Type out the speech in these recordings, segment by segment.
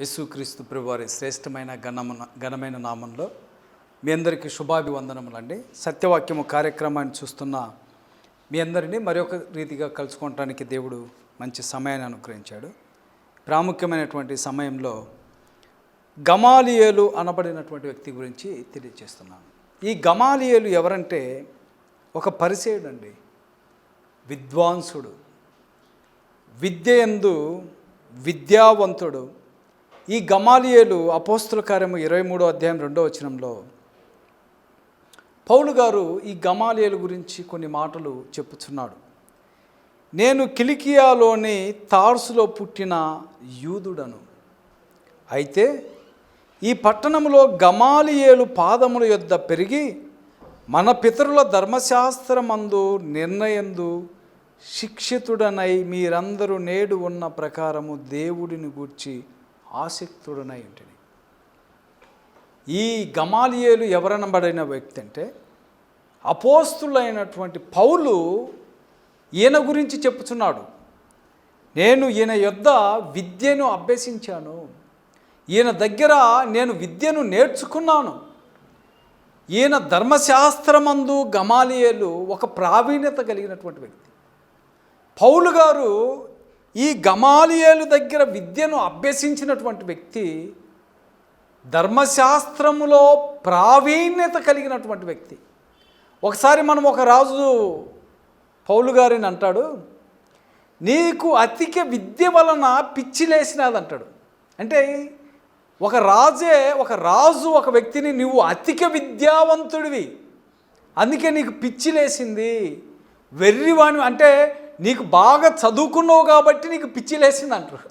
యేసుక్రీస్తు ప్రభువారి శ్రేష్టమైన ఘనమున ఘనమైన నామంలో మీ అందరికీ శుభాభివందనములండి. సత్యవాక్యము కార్యక్రమాన్ని చూస్తున్న మీ అందరినీ మరొక రీతిగా కలుసుకోవటానికి దేవుడు మంచి సమయాన్ని అనుగ్రహించాడు. ప్రాముఖ్యమైనటువంటి సమయంలో గమాలియేలు అనబడినటువంటి వ్యక్తి గురించి తెలియజేస్తున్నాను. ఈ గమాలియేలు ఎవరంటే ఒక పరిచయుడు అండి విద్వాంసుడు. విద్య ఎందు విద్యావంతుడు. ఈ గమాలియేలు అపోస్తుల కార్యము ఇరవై మూడో అధ్యాయం రెండో వచనంలో పౌలు గారు ఈ గమాలియేలు గురించి కొన్ని మాటలు చెప్పుచున్నాడు. నేను కిలికియాలోని తార్సులో పుట్టిన యూదుడను. అయితే ఈ పట్టణంలో గమాలియేలు పాదముల యొద్ద పెరిగి మన పితరుల ధర్మశాస్త్రమందు నిర్ణయందు శిక్షితుడనై మీరందరూ నేడు ఉన్న ప్రకారము దేవుడిని గూర్చి ఆసక్తుడనై ఉంటుంది ఈ గమాలియేలు ఎవరనబడిన వ్యక్తి అంటే అపోస్తులైనటువంటి పౌలు ఈయన గురించి చెప్పుచున్నాడు. నేను ఈయన యొద్ద విద్యను అభ్యసించాను. ఈయన దగ్గర నేను విద్యను నేర్చుకున్నాను. ఈయన ధర్మశాస్త్రమందు గమాలియేలు ఒక ప్రావీణ్యత కలిగినటువంటి వ్యక్తి. పౌలు గారు ఈ గమాలియేలు దగ్గర విద్యను అభ్యసించినటువంటి వ్యక్తి ధర్మశాస్త్రములో ప్రావీణ్యత కలిగినటువంటి వ్యక్తి. ఒకసారి మనం ఒక రాజు పౌలు గారిని అంటాడు నీకు అతిక విద్య వలన పిచ్చిలేసినది అంటాడు అంటే ఒక రాజే ఒక రాజు ఒక వ్యక్తిని నువ్వు అతిక విద్యావంతుడివి అందుకే నీకు పిచ్చి లేసింది వెర్రివాణి అంటే నీకు బాగా చదువుకున్నావు కాబట్టి నీకు పిచ్చి లేసింది అంటారు.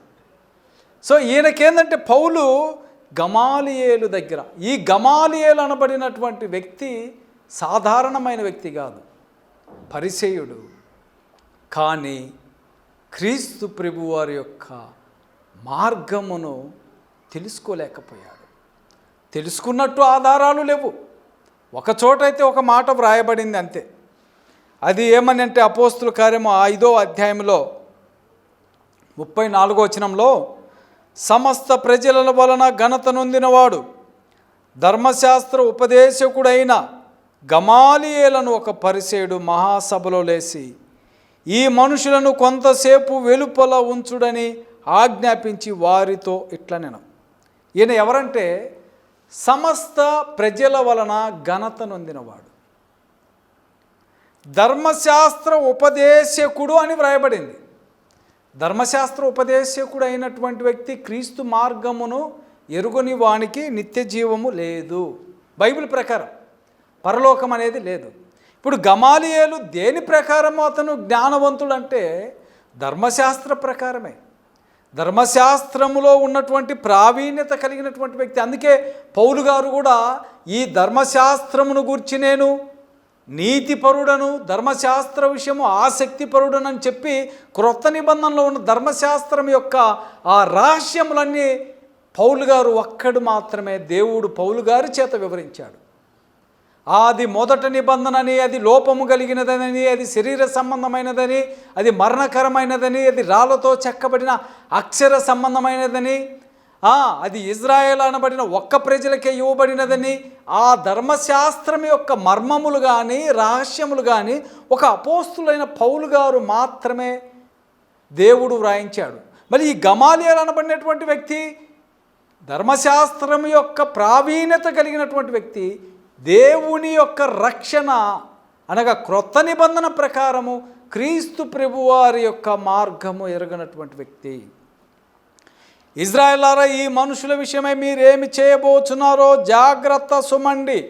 సో ఈయనకేందంటే పౌలు గమాలియేలు దగ్గర ఈ గమాలియేలు అనబడినటువంటి వ్యక్తి సాధారణమైన వ్యక్తి కాదు పరిచయుడు. కానీ క్రీస్తు ప్రభువారి యొక్క మార్గమును తెలుసుకోలేకపోయాడు. తెలుసుకున్నట్టు ఆధారాలు లేవు. ఒక చోటైతే ఒక మాట వ్రాయబడింది అంతే. అది ఏమని అంటే అపోస్తుల కార్యము ఐదో అధ్యాయంలో ముప్పై నాలుగో వచనంలో సమస్త ప్రజల వలన ఘనత నొందినవాడు ధర్మశాస్త్ర ఉపదేశకుడైన గమాలియేలను ఒక పరిసేయుడు మహాసభలో లేచి ఈ మనుషులను కొంతసేపు వెలుపల ఉంచుడని ఆజ్ఞాపించి వారితో ఇట్లా నేను. ఈయన ఎవరంటే సమస్త ప్రజల వలన ఘనత నొందినవాడు. ధర్మశాస్త్ర ఉపదేశకుడు అని వ్రాయబడింది. ధర్మశాస్త్ర ఉపదేశకుడు అయినటువంటి వ్యక్తి క్రీస్తు మార్గమును ఎరుగని వానికి నిత్య జీవము లేదు. బైబిల్ ప్రకారం పరలోకం అనేది లేదు. ఇప్పుడు గమాలియేలు దేని ప్రకారము అతను జ్ఞానవంతుడు అంటే ధర్మశాస్త్ర ప్రకారమే. ధర్మశాస్త్రములో ఉన్నటువంటి ప్రావీణ్యత కలిగినటువంటి వ్యక్తి. అందుకే పౌలు గారు కూడా ఈ ధర్మశాస్త్రమును గురించి నేను నీతిపరుడను ధర్మశాస్త్ర విషయము ఆసక్తిపరుడనని చెప్పి క్రొత్త నిబంధనలో ఉన్న ధర్మశాస్త్రం యొక్క ఆ రహస్యములన్నీ పౌలు గారు ఒక్కడు మాత్రమే దేవుడు పౌలు గారి చేత వివరించాడు. అది మొదట నిబంధనని అది లోపము కలిగినదని అది శరీర సంబంధమైనదని అది మరణకరమైనదని అది రాళ్ళతో చెక్కబడిన అక్షర సంబంధమైనదని అది ఇజ్రాయేల్ అనబడిన ఒక్క ప్రజలకే ఇవ్వబడినదని ఆ ధర్మశాస్త్రం యొక్క మర్మములు కానీ రహస్యములు కానీ ఒక అపోస్తులైన పౌలు గారు మాత్రమే దేవుడు వ్రాయించాడు. మరి ఈ గమాలియల్ అనబడినటువంటి వ్యక్తి ధర్మశాస్త్రం యొక్క ప్రావీణ్యత కలిగినటువంటి వ్యక్తి దేవుని యొక్క రక్షణ అనగా క్రొత్త నిబంధన ప్రకారము క్రీస్తు ప్రభువారి యొక్క మార్గము ఎరగనటువంటి వ్యక్తి. ఇజ్రాయలారా ఈ మనుషుల విషయమై మీరేమి చేయబోచున్నారో జాగ్రత్త సుమండి.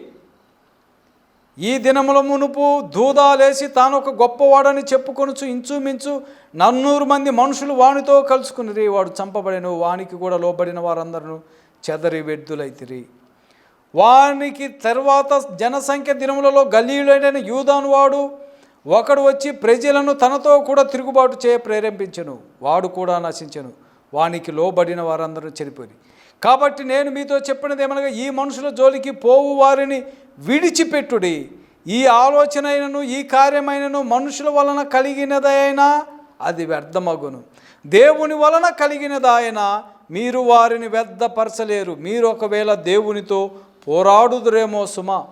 ఈ దినముల మునుపు దూదాలేసి తాను ఒక గొప్పవాడని చెప్పుకొనుచు ఇంచుమించు నన్నూరు మంది మనుషులు వానితో కలుసుకుని వాడు చంపబడిన వానికి కూడా లోబడిన వారందరూ చెదరి వెడ్దులైతిరి వానికి తర్వాత జనసంఖ్య దినములలో గలీయుడైన యూదాను వాడు ఒకడు వచ్చి ప్రజలను తనతో కూడా తిరుగుబాటు చేయ ప్రేరేపించను. వాడు కూడా నశించను. వానికి లోబడిన వారందరూ చనిపోయి కాబట్టి నేను మీతో చెప్పినది ఏమనగా ఈ మనుషుల జోలికి పోవు వారిని విడిచిపెట్టుడి. ఈ ఆలోచనైనను ఈ కార్యమైనను మనుషుల వలన కలిగినదైనా అది వ్యర్థమగును. దేవుని వలన కలిగినదాయన మీరు వారిని వ్యర్థపరచలేరు. మీరు ఒకవేళ దేవునితో పోరాడుదురేమో సుమా.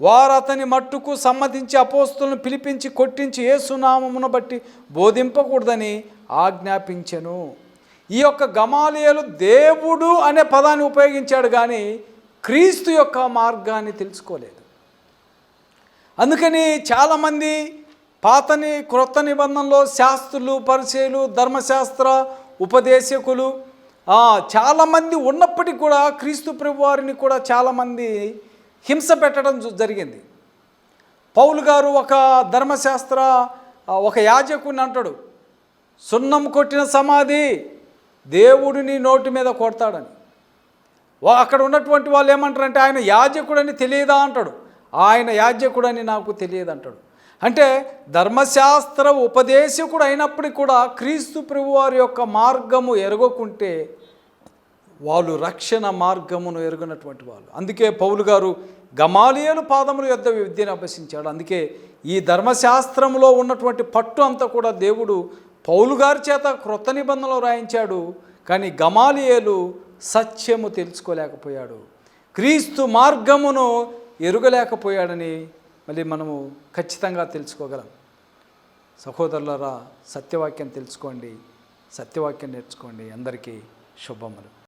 వారు అతని మట్టుకు సమ్మతించి అపోస్తులను పిలిపించి కొట్టించి ఏసునామమును బట్టి బోధింపకూడదని ఆజ్ఞాపించెను. ఈ యొక్క గమాలియలు దేవుడు అనే పదాన్ని ఉపయోగించాడు కానీ క్రీస్తు యొక్క మార్గాన్ని తెలుసుకోలేదు. అందుకని చాలామంది పాతని క్రొత్త నిబంధనలో శాస్త్రులు పరిచయలు ధర్మశాస్త్ర ఉపదేశకులు చాలామంది ఉన్నప్పటికీ కూడా క్రీస్తు ప్రభు వారిని కూడా చాలామంది హింస పెట్టడం జరిగింది. పౌలు గారు ఒక ధర్మశాస్త్ర ఒక యాజకుని అంటాడు సున్నం కొట్టిన సమాధి దేవుడిని నోటి మీద కొడతాడని. వా- అక్కడ ఉన్నటువంటి వాళ్ళు ఏమంటారంటే ఆయన యాజకుడని తెలియదా అంటాడు. ఆయన యాజకుడని నాకు తెలియదు అంటాడు. అంటే ధర్మశాస్త్ర ఉపదేశకుడు అయినప్పటికీ కూడా క్రీస్తు ప్రభువారి యొక్క మార్గము ఎరగకుంటే వాళ్ళు రక్షణ మార్గమును ఎరుగినటువంటి వాళ్ళు. అందుకే పౌలు గారు గమాలియలు పాదముల యొద్ద విద్యను అభ్యసించాడు. అందుకే ఈ ధర్మశాస్త్రంలో ఉన్నటువంటి పట్టు అంతా కూడా దేవుడు పౌలు గారి చేత క్రొత్త నిబంధనలు రాయించాడు కానీ గమాలియేలు సత్యము తెలుసుకోలేకపోయాడు. క్రీస్తు మార్గమును ఎరుగలేకపోయాడని మళ్ళీ మనము ఖచ్చితంగా తెలుసుకోగలం. సహోదరులరా సత్యవాక్యం తెలుసుకోండి సత్యవాక్యం నేర్చుకోండి. అందరికీ శుభములు.